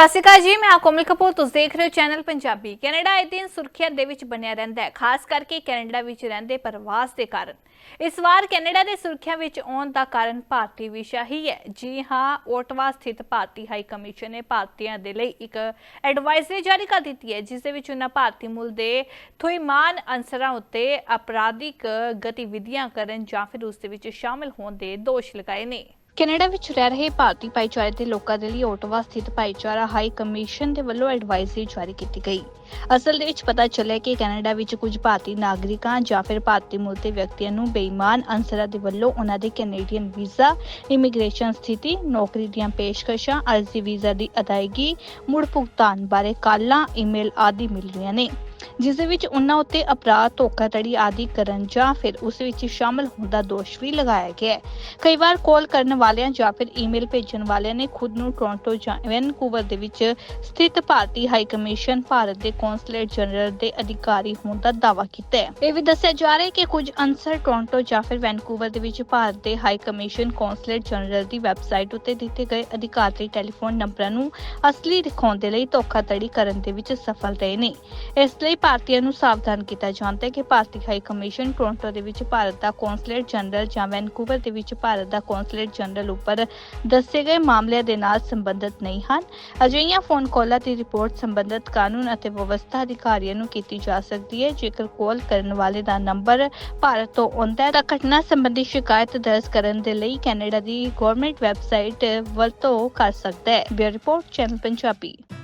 ਸਤਿ ਸ਼੍ਰੀ ਅਕਾਲ ਜੀ, ਮੈਂ ਹਾਂ ਕੋਮਲ ਕਪੂਰ, ਤੁਸੀਂ ਦੇਖ ਰਹੇ ਹੋ ਚੈਨਲ ਪੰਜਾਬੀ। ਕੈਨੇਡਾ ਇਹ ਦਿਨ ਸੁਰੱਖਿਆ ਦੇ ਵਿੱਚ ਬਣਿਆ ਰਹਿੰਦਾ ਹੈ, ਖਾਸ ਕਰਕੇ ਕੈਨੇਡਾ ਵਿੱਚ ਰਹਿੰਦੇ ਪ੍ਰਵਾਸ ਦੇ ਕਾਰਨ। ਇਸ ਵਾਰ ਕੈਨੇਡਾ ਦੇ ਸੁਰੱਖਿਆ ਵਿੱਚ ਆਉਣ ਦਾ ਕਾਰਨ ਭਾਰਤੀ ਵਿਸ਼ਾ ਹੀ ਹੈ। ਜੀ ਹਾਂ, ਓਟਵਾ ਸਥਿਤ ਭਾਰਤੀ ਹਾਈ ਕਮਿਸ਼ਨ ਨੇ ਭਾਰਤੀਆਂ ਦੇ ਲਈ ਇੱਕ ਐਡਵਾਈਜ਼ਰੀ ਜਾਰੀ ਕਰ ਦਿੱਤੀ ਹੈ, ਜਿਸ ਦੇ ਵਿੱਚ ਉਹਨਾਂ ਭਾਰਤੀ ਮੂਲ ਦੇ ਥੋਈਮਾਨ ਅਨਸਰਾਂ ਉੱਤੇ ਅਪਰਾਧਿਕ ਗਤੀਵਿਧੀਆਂ ਕਰਨ ਜਾਂ ਫਿਰ ਉਸ ਦੇ ਵਿੱਚ ਸ਼ਾਮਲ ਹੋਣ ਦੇ ਦੋਸ਼ ਲਗਾਏ ਨੇ। ਕੈਨੇਡਾ ਵਿੱਚ ਰਹਿ ਰਹੇ ਭਾਰਤੀ ਭਾਈਚਾਰੇ ਦੇ ਲੋਕਾਂ ਦੇ ਲਈ ਓਟਵਾ ਸਥਿਤ ਭਾਈਚਾਰਾ ਹਾਈ ਕਮਿਸ਼ਨ ਦੇ ਵੱਲੋਂ ਐਡਵਾਈਜ਼ਰੀ ਜਾਰੀ ਕੀਤੀ ਗਈ। ਅਸਲ ਦੇ ਵਿੱਚ ਪਤਾ ਚੱਲਿਆ ਕਿ ਕੈਨੇਡਾ ਵਿੱਚ ਕੁਝ ਭਾਰਤੀ ਨਾਗਰਿਕਾਂ ਜਾਂ ਫਿਰ ਭਾਰਤੀ ਮੂਲ ਦੇ ਵਿਅਕਤੀਆਂ ਨੂੰ ਬੇਈਮਾਨ ਅਨਸਰਾਂ ਦੇ ਵੱਲੋਂ ਉਹਨਾਂ ਦੇ ਕੈਨੇਡੀਅਨ ਵੀਜ਼ਾ, ਇਮੀਗ੍ਰੇਸ਼ਨ ਸਥਿਤੀ, ਨੌਕਰੀ ਦੀਆਂ ਪੇਸ਼ਕਸ਼ਾਂ, ਅਰਜ਼ੀ ਵੀਜ਼ਾ ਦੀ ਅਦਾਇਗੀ, ਮੁੜ ਭੁਗਤਾਨ ਬਾਰੇ ਕਾਲਾਂ, ਈਮੇਲ ਆਦਿ ਮਿਲ ਰਹੀਆਂ ਨੇ। ਜਿਸ ਦੇ ਵਿੱਚ ਉਹਨਾਂ ਉੱਤੇ ਅਪਰਾਧ, ਧੋਖਾਧੜੀ ਆਦਿ ਕਰਨ ਜਾਂ ਫਿਰ ਉਸ ਵਿੱਚ ਸ਼ਾਮਲ ਹੋਣ ਦਾ ਦੋਸ਼ ਵੀ ਲਗਾਇਆ ਗਿਆ ਹੈ। ਕਈ ਵਾਰ ਕਾਲ ਕਰਨ ਵਾਲਿਆਂ ਜਾਂ ਫਿਰ ਈਮੇਲ ਭੇਜਣ ਵਾਲਿਆਂ ਨੇ ਖੁਦ ਨੂੰ ਟੋਰਾਂਟੋ ਜਾਂ ਵੈਨਕੂਵਰ ਦੇ ਵਿੱਚ ਸਥਿਤ ਭਾਰਤੀ ਹਾਈ ਕਮਿਸ਼ਨ, ਭਾਰਤ ਦੇ ਕੌਂਸਲੇਟ ਜਨਰਲ ਦੇ ਅਧਿਕਾਰੀ ਹੋਣ ਦਾ ਦਾਅਵਾ ਕੀਤਾ ਹੈ। ਇਹ ਵੀ ਦੱਸਿਆ ਜਾ ਰਿਹਾ ਹੈ ਕਿ ਕੁਝ ਅਨਸਰ ਟੋਰਾਂਟੋ ਜਾਂ ਫਿਰ ਵੈਨਕੂਵਰ ਦੇ ਵਿੱਚ ਭਾਰਤ ਦੇ ਹਾਈ ਕਮਿਸ਼ਨ ਕੌਂਸਲੇਟ ਜਨਰਲ ਦੀ ਵੈਬਸਾਈਟ ਉੱਤੇ ਦਿੱਤੇ ਗਏ ਅਧਿਕਾਰੀ ਟੈਲੀਫੋਨ ਨੰਬਰਾਂ ਨੂੰ ਅਸਲੀ ਦਿਖਾਉਣ ਦੇ ਲਈ ਧੋਖਾਧੜੀ ਕਰਨ ਦੇ ਵਿੱਚ ਸਫਲ ਰਹੇ ਨੇ। ਇਸ ਲਈ ਭਾਰਤੀਆਂ ਨੂੰ ਸਾਵਧਾਨ ਕੀਤਾ ਜਾਂਦਾ ਹੈ ਕਿ ਭਾਰਤੀ ਹਾਈ ਕਮਿਸ਼ਨ ਟੋਰਾਂਟੋ ਦੇ ਵਿੱਚ ਭਾਰਤ ਦਾ ਕੌਂਸਲੇਟ ਜਨਰਲ ਜਾਂ ਵੈਨਕੂਵਰ ਦੇ ਵਿੱਚ ਭਾਰਤ ਦਾ ਕੌਂਸਲੇਟ ਜਨਰਲ ਉੱਪਰ ਦੱਸੇ ਗਏ ਮਾਮਲਿਆਂ ਦੇ ਨਾਲ ਸੰਬੰਧਿਤ ਨਹੀਂ ਹਨ। ਅਜਿਹੀਆਂ ਫੋਨ ਕਾਲਾਂ ਦੀ ਰਿਪੋਰਟ ਸੰਬੰਧਿਤ ਕਾਨੂੰਨ ਅਤੇ ਵਿਵਸਥਾ ਅਧਿਕਾਰੀਆਂ ਨੂੰ ਕੀਤੀ ਜਾ ਸਕਦੀ ਹੈ। ਜੇਕਰ ਕਾਲ ਕਰਨ ਵਾਲੇ ਦਾ ਨੰਬਰ ਭਾਰਤ ਤੋਂ ਆਉਂਦਾ ਹੈ ਤਾਂ ਘਟਨਾ ਸੰਬੰਧੀ ਸ਼ਿਕਾਇਤ ਦਰਜ ਕਰਨ ਦੇ ਲਈ ਕੈਨੇਡਾ ਦੀ ਗਵਰਨਮੈਂਟ ਵੈਬਸਾਈਟ ਵਰਤੋਂ ਕਰ ਸਕਦਾ ਹੈ। Bureau report, channel Punjabi.